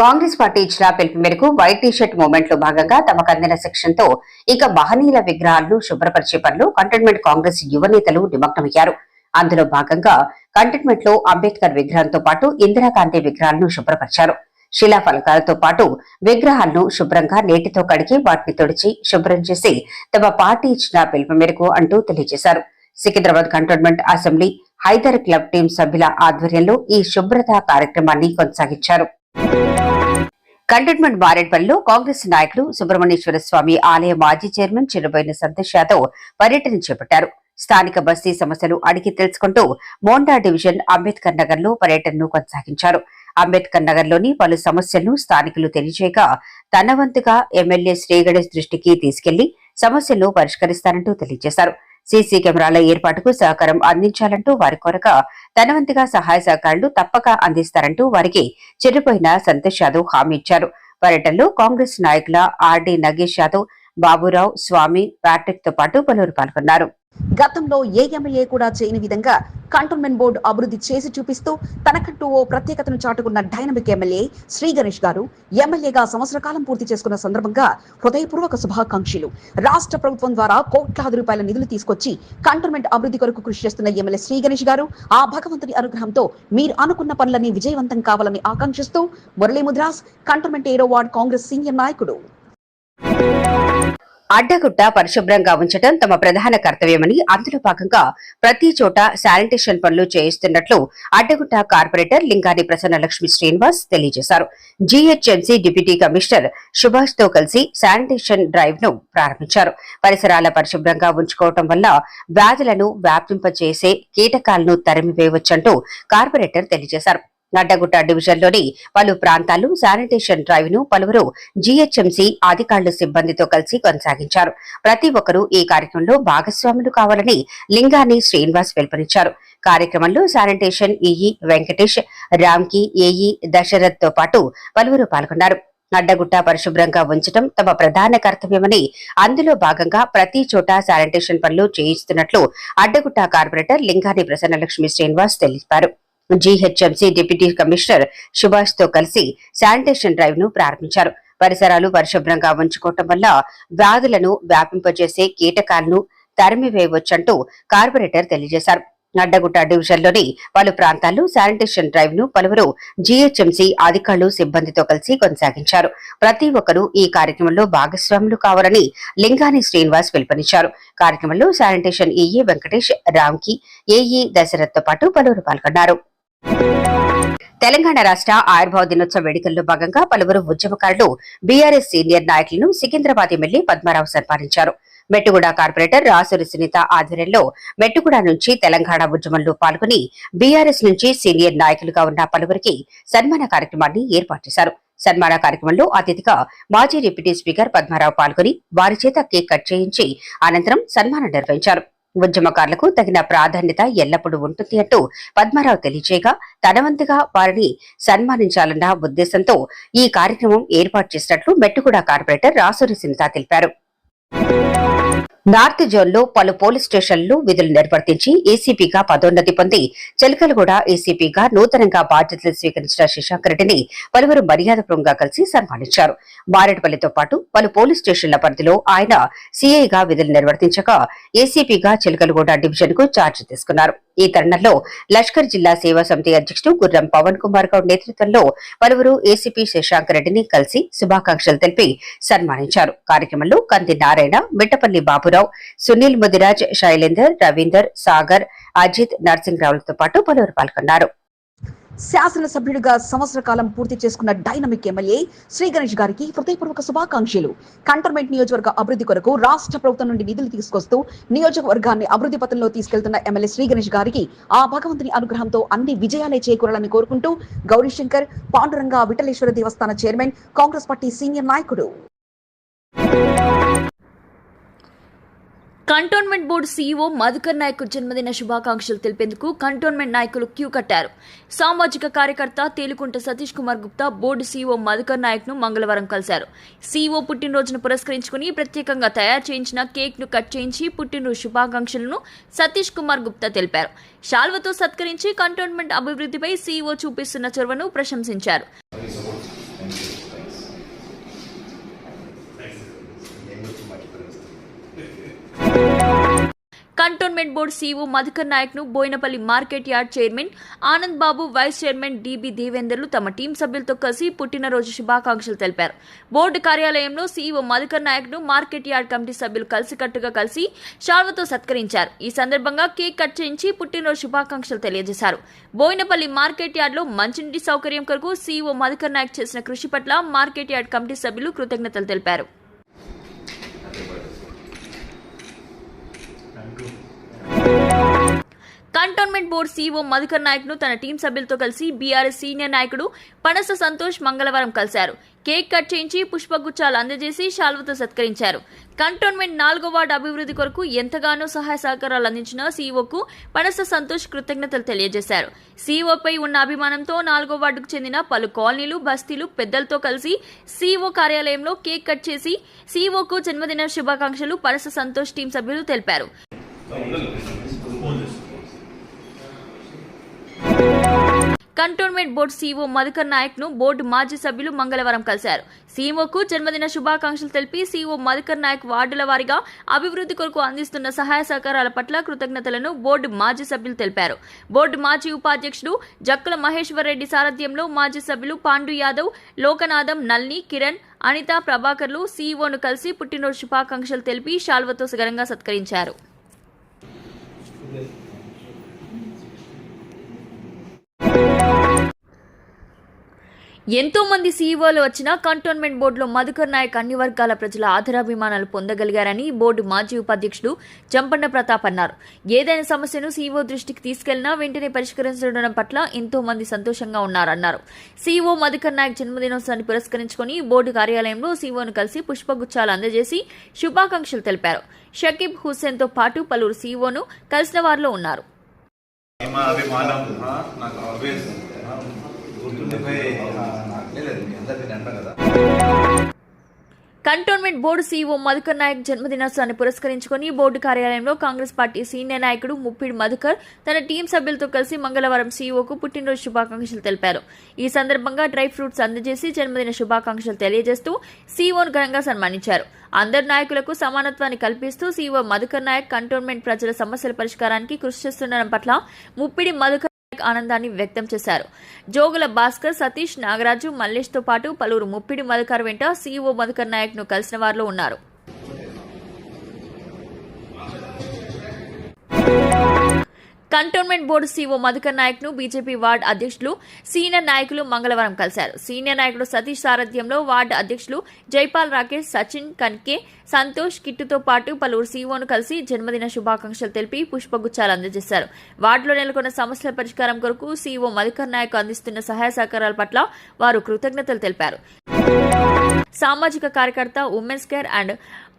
కాంగ్రెస్ పార్టీ ఇచ్చిన పిలుపు మేరకు వైట్ టీషర్ట్ మూవ్మెంట్లో భాగంగా తమకు అందిన సెక్షన్తో ఇక మహనీయుల విగ్రహాలను శుభ్రపరిచే పనులు కంటోన్మెంట్ కాంగ్రెస్ యువ నేతలు నిమగ్నమయ్యారు. అందులో భాగంగా కంటైన్మెంట్లో అంబేద్కర్ విగ్రహంతో పాటు ఇందిరాగాంధీ విగ్రహాలను శుభ్రపరిచారు. శిలా ఫలకాలతో పాటు విగ్రహాలను శుభ్రంగా నీటితో కడిగి వాటిని తుడిచి శుభ్రం చేసి తమ పార్టీ ఇచ్చిన పిలుపు మేరకు అంటూ తెలియజేశారు. Secunderabad cantonment assembly Hyder club team సభ్యుల ఆధ్వర్యంలో ఈ శుభ్రత కార్యక్రమాన్ని కొనసాగించారు. కంటోన్మెంట్ మారేడ్పల్లిలో కాంగ్రెస్ నాయకులు సుబ్రహ్మణ్యేశ్వర స్వామి ఆలయ మాజీ చైర్మన్ చిరుబైన సంతోష్ యాదవ్ పర్యటన చేపట్టారు. స్థానిక బస్తీ సమస్యలు అడిగి తెలుసుకుంటూ మోండా డివిజన్ అంబేద్కర్ నగర్లో పర్యటనను కొనసాగించారు. అంబేద్కర్ నగర్లోని పలు సమస్యలను స్థానికులు తెలియజేయగా తన వంతుగా ఎమ్మెల్యే శ్రీగణేష్ దృష్టికి తీసుకెళ్ళి సమస్యలను పరిష్కరిస్తారంటూ తెలియజేశారు. సీసీ కెమెరాల ఏర్పాటుకు సహకారం అందించాలంటూ వారి కొరక ధనవంతిగా సహాయ సహకారాలు తప్పక అందిస్తారంటూ వారికి చెడిపోయిన సంతోష్ యాదవ్ హామీ ఇచ్చారు. పర్యటనలో కాంగ్రెస్ నాయకుల ఆర్డీ నగేష్ యాదవ్ బాబురావు స్వామి ప్యాట్రిక్తో పాటు పలువురు పాల్గొన్నారు. గతంలో ఏ ఎమ్మెల్యే కూడా చేయని విధంగా కంటోన్మెంట్ బోర్డు అభివృద్ధి చేసి చూపిస్తూ తనకంటూ ఓ ప్రత్యేకతను చాటుకున్న డైనమిక్ ఎమ్మెల్యే శ్రీ గణేష్ గారు ఎమ్మెల్యేగా సంవత్సర కాలం పూర్తి చేసుకున్న సందర్భంగా హృదయపూర్వక శుభాకాంక్షలు. రాష్ట్ర ప్రభుత్వం ద్వారా కోట్లాది రూపాయల నిధులు తీసుకొచ్చి కంటోన్మెంట్ అభివృద్ధి కొరకు కృషి చేస్తున్న ఎమ్మెల్యే శ్రీ గణేష్ గారు ఆ భగవంతుని అనుగ్రహంతో మీరు అనుకున్న పనులన్నీ విజయవంతం కావాలని ఆకాంక్షిస్తూ మురళీ ముద్రాస్ కంటోన్మెంట్ ఏరో వార్డ్ కాంగ్రెస్ సీనియర్ నాయకుడు. అడ్డగుట్ట పరిశుభ్రంగా ఉంచడం తమ ప్రధాన కర్తవ్యమని అందులో భాగంగా ప్రతి చోట శానిటేషన్ పనులు చేయిస్తున్నట్లు అడ్డగుట్ట కార్పొరేటర్ లింగాని ప్రసన్నలక్ష్మి శ్రీనివాస్ తెలియజేశారు. జీహెచ్ఎంసీ డిప్యూటీ కమిషనర్ సుభాష్తో కలిసి శానిటేషన్ డ్రైవ్ను ప్రారంభించారు. పరిసరాల పరిశుభ్రంగా ఉంచుకోవటం వల్ల వ్యాధులను వ్యాపింపచేసే కీటకాలను తరిమివేయవచ్చంటూ కార్పొరేటర్ తెలియజేశారు. నడ్డగుట్ట డివిజన్లోని పలు ప్రాంతాలు శానిటేషన్ డ్రైవ్ను పలువురు జీహెచ్ఎంసీ అధికారులు సిబ్బందితో కలిసి కొనసాగించారు. ప్రతి ఒక్కరూ ఈ కార్యక్రమంలో భాగస్వాములు కావాలని లింగాని శ్రీనివాస్ పిలుపునిచ్చారు. కార్యక్రమంలో శానిటేషన్ ఈఈ వెంకటేష్ రామ్కి ఏఈ దశరథ్తో పాటు పలువురు పాల్గొన్నారు. అడ్డగుట్ట పరిశుభ్రంగా ఉంచడం తమ ప్రధాన కర్తవ్యమని అందులో భాగంగా ప్రతి చోట శానిటేషన్ పనులు చేయిస్తున్నట్లు అడ్డగుట్ట కార్పొరేటర్ లింగాని ప్రసన్నలక్ష్మి శ్రీనివాస్ తెలిపారు. జీహెచ్ఎంసీ డిప్యూటీ కమిషనర్ సుభాష్తో కలిసి శానిటేషన్ డ్రైవ్ను ప్రారంభించారు. పరిసరాలు పరిశుభ్రంగా ఉంచుకోవటం వల్ల వ్యాధులను వ్యాపింపజేసే కీటకాలను తరిమివేయవచ్చంటూ కార్పొరేటర్ తెలియజేశారు. నడ్డగుట్ట డివిజన్లోని పలు ప్రాంతాల్లో శానిటేషన్ డ్రైవ్ను పలువురు జీహెచ్ఎంసీ అధికారులు సిబ్బందితో కలిసి కొనసాగించారు. ప్రతి ఒక్కరూ ఈ కార్యక్రమంలో భాగస్వాములు కావాలని లింగాని శ్రీనివాస్ పిలుపునిచ్చారు. కార్యక్రమంలో శానిటేషన్ ఈఈ వెంకటేష్ రామ్కి ఏఈ దశరథ్తో పాటు పలువురు పాల్గొన్నారు. తెలంగాణ రాష్ట్ర ఆయుర్భావ దినోత్సవ వేడుకల్లో భాగంగా పలువురు ఉద్యమకారులు బీఆర్ఎస్ సీనియర్ నాయకులను సికింద్రాబాద్ ఎమ్మెల్యే పద్మారావు సన్మానించారు. మెట్టుగూడ కార్పొరేటర్ రాసూరి సునీత ఆధ్వర్యంలో మెట్టుగూడ నుంచి తెలంగాణ ఉద్యమంలో పాల్గొని బీఆర్ఎస్ నుంచి సీనియర్ నాయకులుగా ఉన్న పలువురికి సన్మాన కార్యక్రమాన్ని ఏర్పాటు చేశారు. సన్మాన కార్యక్రమంలో అతిథిగా మాజీ డిప్యూటీ స్పీకర్ పద్మారావు పాల్గొని వారి చేత కేక్ కట్ చేయించి అనంతరం సన్మానం నిర్వహించారు. ఉద్యమకారులకు తగిన ప్రాధాన్యత ఎల్లప్పుడూ ఉంటుంది అంటూ పద్మారావు తెలియజేయగా తనవంతుగా వారిని సన్మానించాలన్న ఉద్దేశంతో ఈ కార్యక్రమం ఏర్పాటు చేసినట్లు మెట్టుగూడ కార్పొరేటర్ రాసూరి సునీత తెలిపారు. నార్త్ జోన్లో పలు పోలీస్ స్టేషన్లు విధులు నిర్వర్తించి ఏసీపీగా పదోన్నతి పొంది చెలకలగూడ ఏసీపీగా నూతనంగా బాధ్యతలు స్వీకరించిన శశాంక్ రెడ్డిని పలువురు మర్యాదపూర్వంగా కలిసి సన్మానించారు. మారేడుపల్లితో పాటు పలు పోలీస్ స్టేషన్ల పరిధిలో ఆయన సీఐగా విధులు నిర్వర్తించగా ఏసీపీగా చెలకలగూడ డివిజన్కు ఛార్జ్ తీసుకున్నారు. ఈ తరుణంలో లష్కర్ జిల్లా సేవా సమితి అధ్యక్షుడు గుర్రం పవన్ కుమార్ గౌడ్ నేతృత్వంలో పలువురు ఏసీపీ శశాంక్ రెడ్డిని కలిసి శుభాకాంక్షలు తెలిపి సన్మానించారు. కార్యక్రమంలో కంది నారాయణ మిట్టపల్లి బాబు బాబురావు సునీల్ ముదిరాజ్ శైలేందర్ రవీందర్ సాగర్ అజిత్ నర్సింగ్రావులతో పాటు పలువురు పాల్గొన్నారు. శాసనసభ్యుడిగా సంవత్సర కాలం పూర్తి చేసుకున్న డైనమిక్ ఎమ్మెల్యే శ్రీ గణేష్ గారికి హృదయపూర్వక శుభాకాంక్షలు. కంటోన్మెంట్ నియోజకవర్గ అభివృద్ధి కొరకు రాష్ట్ర ప్రభుత్వం నుండి నిధులు తీసుకొస్తూ నియోజకవర్గాన్ని అభివృద్ధి పథంలో తీసుకెళ్తున్న ఎమ్మెల్యే శ్రీ గణేష్ గారికి ఆ భగవంతుని అనుగ్రహంతో అన్ని విజయాలే చేకూరాలని కోరుకుంటూ గౌరీశంకర్ పాండురంగ విఠలేశ్వర దేవస్థాన చైర్మన్ కాంగ్రెస్ పార్టీ సీనియర్ నాయకుడు. Cantonment board CEO Madhukar Nayak జన్మదిన శుభాకాంక్షలు తెలిపేందుకు కంటోన్మెంట్ నాయకులు క్యూ కట్టారు. సామాజిక కార్యకర్త తేలుకుంట సతీష్ కుమార్ గుప్తా బోర్డు సీఈఓ మధుకర్ నాయక్ను మంగళవారం కలిశారు. సీఈఓ పుట్టినరోజును పురస్కరించుకుని ప్రత్యేకంగా తయారు చేయించిన కేక్ను కట్ చేయించి పుట్టినరోజు శుభాకాంక్షలను సతీష్ కుమార్ గుప్తా తెలిపారు. శాల్వతో సత్కరించి కంటోన్మెంట్ అభివృద్ధిపై సీఈఓ చూపిస్తున్న చొరవను ప్రశంసించారు. Cantonment board CEO Madhukar నాయక్ను Boinpally market yard chairman Anand Babu vice chairman DB దేవేందర్లు తమ టీం సభ్యులతో కలిసి పుట్టినరోజు శుభాకాంక్షలు తెలిపారు. బోర్డు కార్యాలయంలో సీఈఓ మధుకర్ నాయక్ను మార్కెట్ యార్డ్ కమిటీ సభ్యులు కలిసికట్టుగా కలిసి షాల్వతో సత్కరించారు. ఈ సందర్భంగా కేక్ కట్ చేయించి పుట్టినరోజు శుభాకాంక్షలు తెలియజేశారు. బోయినపల్లి మార్కెట్ యార్డ్లో మంచినీటి సౌకర్యం కొరకు సీఈఓ మధుకర్ నాయక్ చేసిన కృషి పట్ల మార్కెట్ యార్డ్ కమిటీ సభ్యులు కృతజ్ఞతలు తెలిపారు. కంటోన్మెంట్ బోర్డు సీఈఓ మధుకర్ నాయక్ను తన టీం సభ్యులతో కలిసి బీఆర్ఎస్ సీనియర్ నాయకుడు పనస సంతోష్ మంగళవారం కలిశారు. కేక్ కట్ చేయించి పుష్పగుచ్చాలు అందజేసి శాల్వతో సత్కరించారు. కంటోన్మెంట్ నాలుగో వార్డు అభివృద్ధి కొరకు ఎంతగానో సహాయ సహకారాలు అందించిన సీఈఓకు పనస సంతోష్ కృతజ్ఞతలు తెలియజేశారు. సీఈఓపై ఉన్న అభిమానంతో నాలుగో వార్డుకు చెందిన పలు కాలనీలు బస్తీలు పెద్దలతో కలిసి సీఈఓ కార్యాలయంలో కేక్ కట్ చేసి సీఈఓకు జన్మదిన శుభాకాంక్షలు పనస సంతోష్ టీం సభ్యులు తెలిపారు. కంటోన్మెంట్ బోర్డు సీఈఓ మధుకర్ నాయక్ను బోర్డు మాజీ సభ్యులు మంగళవారం కలిశారు. సీఈఓకు జన్మదిన శుభాకాంక్షలు తెలిపి సీఈఓ మధుకర్ నాయక్ వార్డుల వారీగా అభివృద్ధి కొరకు అందిస్తున్న సహాయ సహకారాల పట్ల కృతజ్ఞతలను బోర్డు మాజీ సభ్యులు తెలిపారు. బోర్డు మాజీ ఉపాధ్యక్షుడు జక్కుల మహేశ్వర్ రెడ్డి సారథ్యంలో మాజీ సభ్యులు పాండు యాదవ్ లోకనాథం నల్ని కిరణ్ అనిత ప్రభాకర్లు సీఈఓను కలిసి పుట్టినరోజు శుభాకాంక్షలు తెలిపి శాల్వతో ఘనంగా సత్కరించారు. ఎంతో మంది సీఈఓలు వచ్చినా కంటోన్మెంట్ బోర్డులో మధుకర్ నాయక్ అన్ని వర్గాల ప్రజల ఆదరాభిమానాలు పొందగలిగారని బోర్డు మాజీ ఉపాధ్యక్షుడు చంపన్న ప్రతాప్ అన్నారు. ఏదైనా సమస్యను సీఈఓ దృష్టికి తీసుకెళ్ళినా వెంటనే పరిష్కరించడం పట్ల ఎంతో మంది సంతోషంగా ఉన్నారన్నారు. సీఈఓ మధుకర్ నాయక్ జన్మదినోత్సవాన్ని పురస్కరించుకుని బోర్డు కార్యాలయంలో సీఈఓను కలిసి పుష్పగుచ్చాలు అందజేసి శుభాకాంక్షలు తెలిపారు. షకీబ్ హుస్సేన్తో పాటు పలువురు సీఈఓను కలిసిన వారిలో ఉన్నారు. లేదు మీ అందరికీ నేను కదా. Cantonment board CEO Madhukar Nayak జన్మదినోత్సవాన్ని పురస్కరించుకుని బోర్డు కార్యాలయంలో కాంగ్రెస్ పార్టీ సీనియర్ నాయకుడు ముప్పిడి మధుకర్ తన టీం సభ్యులతో కలిసి మంగళవారం సీఈఓకు పుట్టినరోజు శుభాకాంక్షలు తెలిపారు. ఈ సందర్భంగా డ్రై ఫ్రూట్స్ అందజేసి జన్మదిన శుభాకాంక్షలు తెలియజేస్తూ సీఈఓను ఘనంగా సన్మానించారు. అందరు నాయకులకు సమానత్వాన్ని కల్పిస్తూ సీఈఓ మధుకర్ నాయక్ కంటోన్మెంట్ ప్రజల సమస్యల పరిష్కారానికి కృషి చేస్తుండడం పట్ల ముప్పిడి మధుకర్ ఆనందాన్ని వ్యక్తం చేశారు. జోగుల భాస్కర్ సతీష్ నాగరాజు మల్లేష్తో పాటు పలువురు ముప్పిడి మధుకర్ వెంట సీఈఓ మధుకర్ నాయక్ను కలిసిన వారిలో ఉన్నారు. కంటోన్మెంట్ బోర్డు సీఓ మధుకర్ నాయక్ను బీజేపీ వార్డు అధ్యక్షులు సీనియర్ నాయకులు మంగళవారం కలిశారు. సీనియర్ నాయకుడు సతీష్ సారథ్యంలో వార్డు అధ్యక్షులు జైపాల్ రాకేష్ సచిన్ కన్కే సంతోష్ కిట్టుతో పాటు పలువురు సీఓను కలిసి జన్మదిన శుభాకాంక్షలు తెలిపి పుష్పగుచ్చాలు అందజేశారు. వార్డులో నెలకొన్న సమస్యల పరిష్కారం కొరకు సీఓ మధుకర్ నాయక్ అందిస్తున్న సహాయ సహకారాల పట్ల వారు కృతజ్ఞతలు తెలిపారు. సామాజిక కార్యకర్త ఉమెన్స్ కేర్ అండ్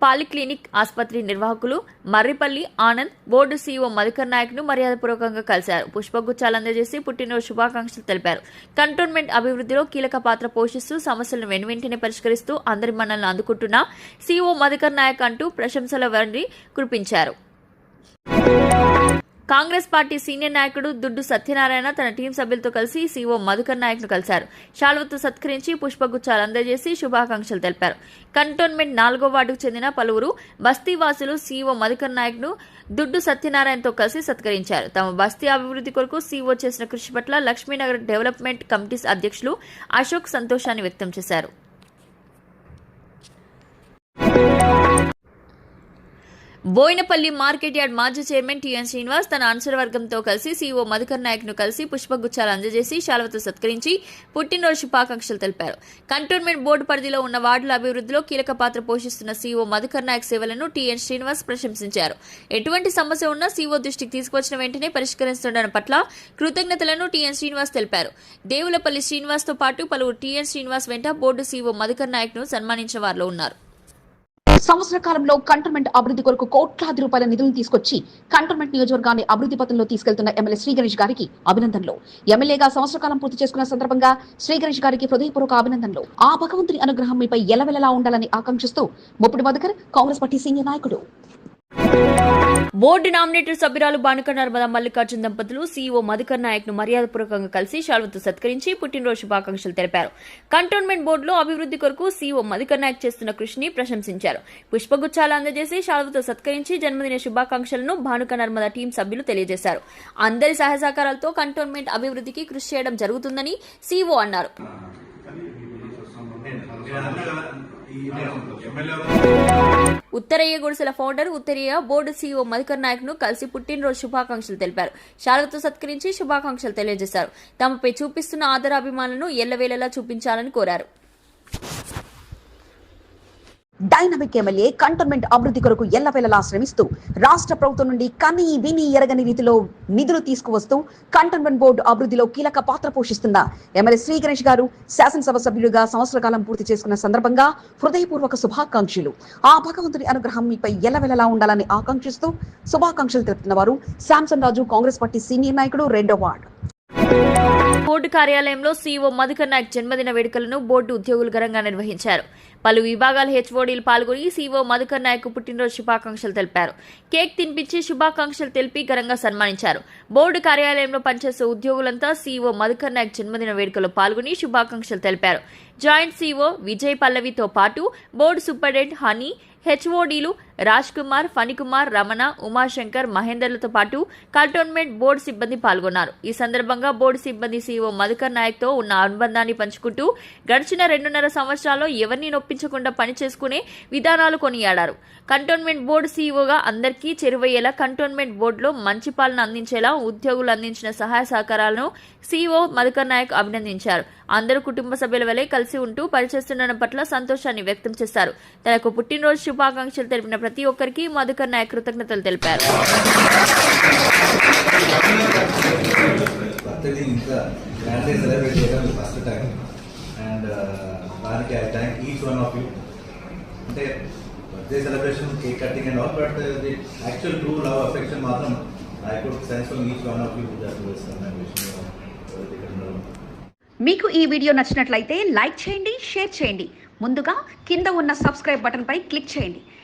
పాలిక్లినిక్ ఆసుపత్రి నిర్వాహకులు మర్రిపల్లి ఆనంద్ బోర్డు సీఈఓ మధుకర్ నాయక్ను మర్యాదపూర్వకంగా కలిశారు. పుష్పగుచ్చాలు అందజేసి పుట్టినరోజు శుభాకాంక్షలు తెలిపారు. కంటోన్మెంట్ అభివృద్ధిలో కీలక పాత్ర పోషిస్తూ సమస్యలను వెనువెంటనే పరిష్కరిస్తూ అందరి మనల్ని అందుకుంటున్న సీఈఓ మధుకర్ నాయక్ అంటూ ప్రశంసల వారిని కురిపించారు. కాంగ్రెస్ పార్టీ సీనియర్ నాయకుడు దుడ్డు సత్యనారాయణ తన టీం సభ్యులతో కలిసి సీఓ మధుకర్ నాయక్ను కలిశారు. శాల్వతో సత్కరించి పుష్పగుచ్చాలు అందజేసి శుభాకాంక్షలు తెలిపారు. కంటోన్మెంట్ నాలుగో వార్డుకు చెందిన పలువురు బస్తీవాసులు సీఓ మధుకర్ నాయక్ను దుడ్డు సత్యనారాయణతో కలిసి సత్కరించారు. తమ బస్తీ అభివృద్ధి కొరకు సీఓ చేసిన కృషి పట్ల లక్ష్మీనగర్ డెవలప్మెంట్ కమిటీస్ అధ్యక్షులు అశోక్ సంతోషాన్ని వ్యక్తం చేశారు. బోయినపల్లి మార్కెట్ యార్డ్ మాజీ చైర్మన్ టిఎన్ శ్రీనివాస్ తన అనుచరవర్గంతో కలిసి సీఓ మధుకర్ నాయక్ను కలిసి పుష్పగుచ్చాలు అందజేసి శాలవతో సత్కరించి పుట్టినరోజు శుభాకాంక్షలు తెలిపారు. కంటోన్మెంట్ బోర్డు పరిధిలో ఉన్న వార్డుల అభివృద్ధిలో కీలక పాత్ర పోషిస్తున్న సీఓ మధుకర్ నాయక్ సేవలను టిఎన్ శ్రీనివాస్ ప్రశంసించారు. ఎటువంటి సమస్య ఉన్నా సీఓ దృష్టికి తీసుకొచ్చిన వెంటనే పరిష్కరిస్తుండడం పట్ల కృతజ్ఞతలను టిఎన్ శ్రీనివాస్ తెలిపారు. దేవులపల్లి శ్రీనివాస్తో పాటు పలువురు టిఎన్ శ్రీనివాస్ వెంట బోర్డు సీఓ మధుకర్ నాయక్ను సన్మానించిన వారిలో ఉన్నారు. సంవత్సర కాలంలో కంటోన్మెంట్ అభివృద్ధి కొరకు కోట్లాది రూపాయల నిధులను తీసుకొచ్చి కంటోన్మెంట్ నియోజకవర్గాన్ని అభివృద్ధి పథంలో తీసుకెళ్తున్న ఎమ్మెల్యే శ్రీ గణేష్ గారికి అభినందనలు. ఎమ్మెల్యేగా సంవత్సర కాలం పూర్తి చేసుకున్న సందర్భంగా శ్రీ గణేష్ గారికి హృదయపూర్వక అభినందనలు. ఆ భగవంతుని అనుగ్రహం మీపై ఎలవెలలా ఉండాలని ఆకాంక్షిస్తూ Muppati Madhukar Congress party senior నాయకుడు. బోర్డు నామినేటెడ్ సభ్యురాలు బానుక నర్మద మల్లికార్జున దంపతులు సీఈఓ మధుకర్ నాయక్ను మర్యాదపూర్వకంగా కలిసి శాల్వతో సత్కరించి పుట్టినరోజు శుభాకాంక్షలు తెలిపారు. కంటోన్మెంట్ బోర్డులో అభివృద్ధి కొరకు సీఈఓ మధుకర్ నాయక్ చేస్తున్న కృషిని ప్రశంసించారు. పుష్పగుచ్చాలు అందజేసి శాల్వతో సత్కరించి జన్మదిన శుభాకాంక్షలను భానుక నర్మద టీం సభ్యులు తెలియజేశారు. అందరి సహాయ సహకారాలతో కంటోన్మెంట్ అభివృద్ధికి కృషి చేయడం జరుగుతుందని సీఈఓ అన్నారు. ఉత్తరయ్య గుడిసెల founder Uttaraiah board CEO Madhukar నాయక్ను కలిసి పుట్టినరోజు శుభాకాంక్షలు తెలిపారు. శాలతో సత్కరించి శుభాకాంక్షలు తెలియజేశారు. తమపై చూపిస్తున్న ఆదరాభిమానులను ఎల్లవేళలా చూపించాలని కోరారు. డైనమిక్ ఎమ్మెల్యే కంటోన్మెంట్ అభివృద్ధి కొరకు ఎల్లవేళలా శ్రమిస్తూ రాష్ట్ర ప్రభుత్వం నుండి కని విని ఎరగని రీతిలో నిధులు తీసుకువస్తూ కంటోన్మెంట్ బోర్డు అభివృద్ధిలో కీలక పాత్ర పోషిస్తున్న ఎమ్మెల్యే శ్రీ గణేష్ గారు శాసనసభ సభ్యుడిగా సంవత్సర కాలం పూర్తి చేసుకున్న సందర్భంగా హృదయపూర్వక శుభాకాంక్షలు. ఆ భగవంతుని అనుగ్రహం మీపై ఎల్లవేళలా ఉండాలని ఆకాంక్షిస్తూ శుభాకాంక్షలు తెలుపుతున్న వారు Samson Raju Congress party senior నాయకుడు రెండో వార్డు. బోర్డు కార్యాలయంలో సీఓ మధుకర్ నాయక్ జన్మదిన వేడుకలను బోర్డు ఉద్యోగులు ఘనంగా నిర్వహించారు. పలు విభాగాల హెచ్ఓడీలు పాల్గొని సీఓ మధుకర్ నాయక్ పుట్టినరోజు శుభాకాంక్షలు తెలిపారు. కేక్ తినిపించి శుభాకాంక్షలు తెలిపి ఘనంగా సన్మానించారు. బోర్డు కార్యాలయంలో పనిచేసే ఉద్యోగులంతా సీఓ మధుకర్ నాయక్ జన్మదిన వేడుకలో పాల్గొని శుభాకాంక్షలు తెలిపారు. జాయింట్ సీఓ విజయ్ పల్లవితో పాటు బోర్డు సూపరింటెండెంట్ హనీ హెచ్ఓడీలు రాజ్ కుమార్ ఫణికుమార్ రమణ ఉమాశంకర్ మహేందర్లతో పాటు కంటోన్మెంట్ బోర్డు సిబ్బంది పాల్గొన్నారు. ఈ సందర్భంగా బోర్డు సిబ్బంది సీఈఓ మధుకర్ నాయక్తో ఉన్న అనుబంధాన్ని పంచుకుంటూ గడిచిన రెండున్నర సంవత్సరాల్లో ఎవరిని నొప్పించకుండా పని చేసుకునే విధానాలు కొనియాడారు. కంటోన్మెంట్ బోర్డు సీఈఓగా అందరికీ చెరువయ్యేలా కంటోన్మెంట్ బోర్డులో మంచి పాలన అందించేలా ఉద్యోగులు అందించిన సహాయ సహకారాలను సీఈఓ మధుకర్ నాయక్ అభినందించారు. అందరూ కుటుంబ సభ్యుల వలె కలిసి ఉంటూ పనిచేస్తుండడం పట్ల సంతోషాన్ని వ్యక్తం చేశారు. తనకు పుట్టినరోజు శుభాకాంక్షలు తెలిపిన ప్రతి ఒక్కరికి మధుకర్ నాయక్ కృతజ్ఞతలు తెలిపారు. బర్త్డే ఇంకా గ్రాండ్గా సెలబ్రేట్ చేయడం ఫస్ట్ టైం అండ్ దానికి I thank each one of you అంటే birthday celebration cake cutting and all but the actual true love affection మాత్రం I could sense from each one of you మీకు ఈ video నచ్చినట్లయితే like చేయండి share చేయండి. ముందుగా కింద ఉన్న సబ్స్క్రైబ్ బటన్పై క్లిక్ చేయండి.